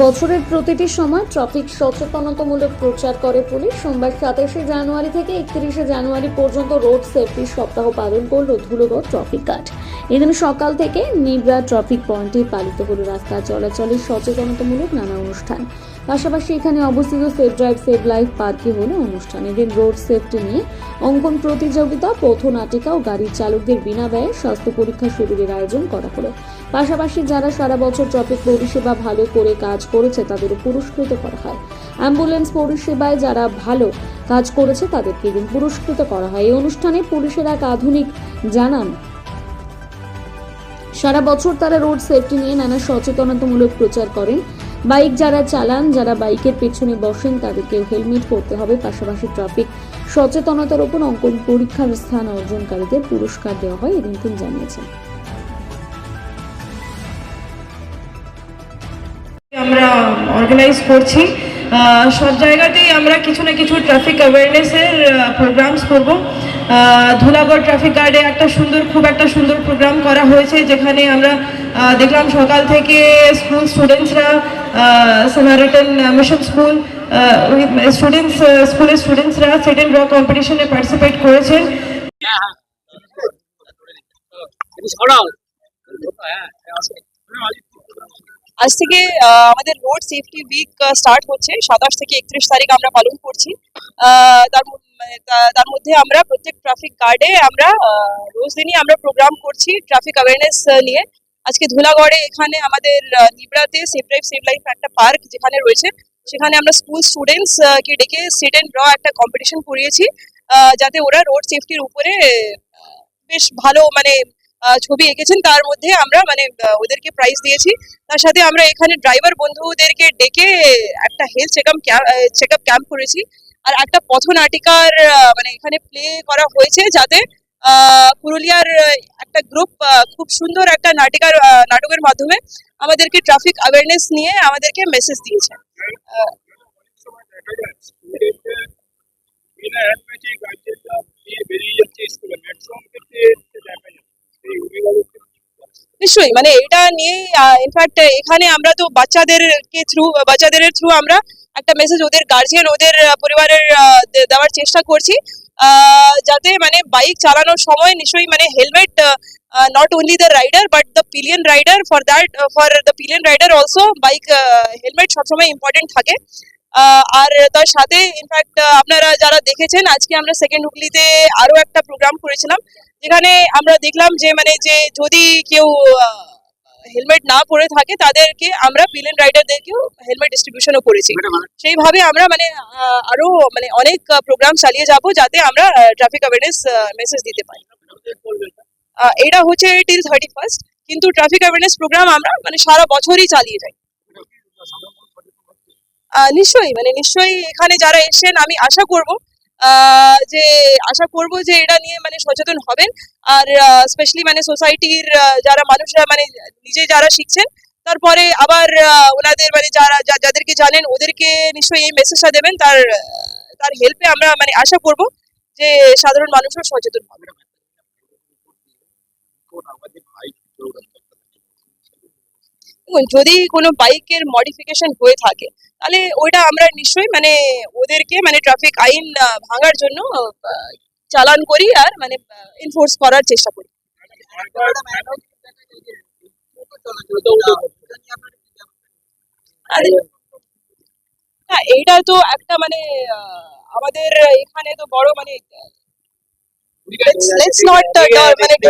বছরের প্রতিটি সময় ট্রাফিক সচেতনতামূলক প্রচার করে পুলিশ। সোমবার সাতাশে জানুয়ারি থেকে একত্রিশে জানুয়ারি পর্যন্ত রোড সেফটি সপ্তাহ পালন করল ধুলোগড় ট্রাফিক গার্ড। এদিন সকাল থেকে নিবরা ট্রাফিক পয়েন্টে পালিত হলো রাস্তা চলাচলের সচেতনতামূলক নানা অনুষ্ঠান। পাশাপাশি এখানে অবস্থিত সেফ ড্রাইভ সেভ লাইফ পার্কে হলো অনুষ্ঠান। এদিন রোড সেফটি নিয়ে অঙ্কন প্রতিযোগিতা, পথনাটিকা ও গাড়ির চালকদের বিনা ব্যয়ে স্বাস্থ্য পরীক্ষা শিবিরের আয়োজন করা হলো। পাশাপাশি যারা সারা বছর ট্রাফিক পরিষেবা ভালো করে কাজ করেছে, তাদেরও পুরস্কৃত করা হয়। অ্যাম্বুলেন্স পরিষেবায় যারা ভালো কাজ করেছে, তাদেরকে পুরস্কৃত করা হয়। এই অনুষ্ঠানে পুলিশের এক আধুনিক জানান, সারা বছর তারা রোড সেফটি নিয়ে নানা সচেতনতামূলক প্রচার করেন। বাইক যারা চালান, যারা বাইকের পেছনে বসেন তাদেরকে হেলমেট পরতে হবে। পাশাপাশি ট্রাফিক সচেতনতার উপর অঙ্কন পরীক্ষার স্থান অর্জনকারীদের পুরস্কার দেওয়া হয়, এদিন তিনি জানিয়েছেন। আমরা অর্গানাইজ করছি। সব জায়গাতেই আমরা কিছু না কিছু ট্রাফিক অ্যাওয়ারনেসের প্রোগ্রামস করব। ধুলাগড় ট্রাফিক গার্ডে একটা সুন্দর, খুব একটা সুন্দর প্রোগ্রাম করা হয়েছে, যেখানে আমরা দেখলাম সকাল থেকে স্কুল স্টুডেন্টসরা স্যামারিটান মিশন স্কুল স্টুডেন্টস স্কুলের স্টুডেন্টসরা সেট র কম্পিটিশনে পার্টিসিপেট করেছেন। ছড়াও হ্যাঁ। আজ থেকে আমাদের রোড সেফটি উইক স্টার্ট হচ্ছে। সাতাশ থেকে একত্রিশ তারিখ আমরা পালন করছি। তার তার মধ্যে আমরা প্রত্যেক ট্রাফিক গার্ডে আমরা রোজ দিনই আমরা প্রোগ্রাম করছি ট্রাফিক অ্যাওয়ারনেস নিয়ে। আজকে ধুলাগড়ে এখানে আমাদের নিবড়াতে সেফ ড্রাইভ সেভ লাইফ একটা পার্ক যেখানে রয়েছে, সেখানে আমরা স্কুল স্টুডেন্টস কে ডেকে সিট অ্যান্ড ড্র একটা কম্পিটিশন করিয়েছি যাতে ওরা রোড সেফটির উপরে বেশ ভালো মানে ছবি এঁকেছেন, তার মধ্যে আমরা মানে ওদেরকে প্রাইজ দিয়েছি। তার সাথে আমরা এখানে ড্রাইভার বন্ধুদেরকে ডেকে একটা হেলথ চেকআপ চেকআপ ক্যাম্প করেছি। আর একটা পথনাটিকার মানে এখানে প্লে করা হয়েছে যাতে পুরুলিয়ার একটা গ্রুপ খুব সুন্দর একটা নাটিকার নাটকের মাধ্যমে আমাদেরকে ট্রাফিক অ্যাওয়ারনেস নিয়ে আমাদেরকে মেসেজ দিয়েছে। নিশ্চয়ই মানে এটা নিয়ে ইনফ্যাক্ট এখানে আমরা তো বাচ্চাদেরকে থ্রু বাচ্চাদের থ্রু আমরা একটা মেসেজ ওদের গার্জিয়ান ওদের পরিবারের দেওয়ার চেষ্টা করছি। যাতে মানে বাইক চালানোর সময় নিশ্চয়ই মানে helmet not only the rider but the pillion rider for that for the pillion rider also bike helmet সবসময় ইম্পর্টেন্ট থাকে। আর তার সাথে ইনফ্যাক্ট আপনারা যারা দেখেছেন আজকে আমরা সেকেন্ড হুগলিতে আরও একটা প্রোগ্রাম করেছিলাম যেখানে আমরা দেখলাম যে মানে যে যদি কেউ হেলমেট না পরে থাকে তাদেরকে আমরা পিলেন রাইডারদেরকেও হেলমেট ডিস্ট্রিবিউশনও করেছি। সেইভাবে আমরা মানে আহ, আরও মানে অনেক প্রোগ্রাম চালিয়ে যাব যাতে আমরা ট্রাফিক অ্যাওয়ারনেস মেসেজ দিতে পারি। এটা হচ্ছে টিল থার্টি ফার্স্ট কিন্তু ট্রাফিক অ্যাওয়ারনেস প্রোগ্রাম আমরা মানে সারা বছরই চালিয়ে যাই। নিশ্চয়ই মানে নিশ্চয়ই এখানে যারা এসেছেন, আমি আশা করব যে, আশা করব যে এটা নিয়ে মানে সচেতন হবেন। আর স্পেশালি মানে সোসাইটির যারা মানুষরা মানে নিজে যারা শিখছেন, তারপরে আবার ওনাদের মানে যারা যাদেরকে জানেন, ওদেরকে নিশ্চয়ই এই মেসেজটা দেবেন। তার তার হেল্পে আমরা মানে আশা করব যে সাধারণ মানুষও সচেতন হবে আমাদের বাইক দৌড়াতে দেখুন যদি কোনো বাইকের মডিফিকেশন হয়ে থাকে, তাহলে ওইটা আমরা নিশ্চয়ই মানে ওদেরকে মানে ট্রাফিক আইন ভাঙার জন্য চালান করি আর মানে এনফোর্স করার চেষ্টা করি। হ্যাঁ এইটা তো একটা মানে আমাদের এখানে তো বড় মানে মানে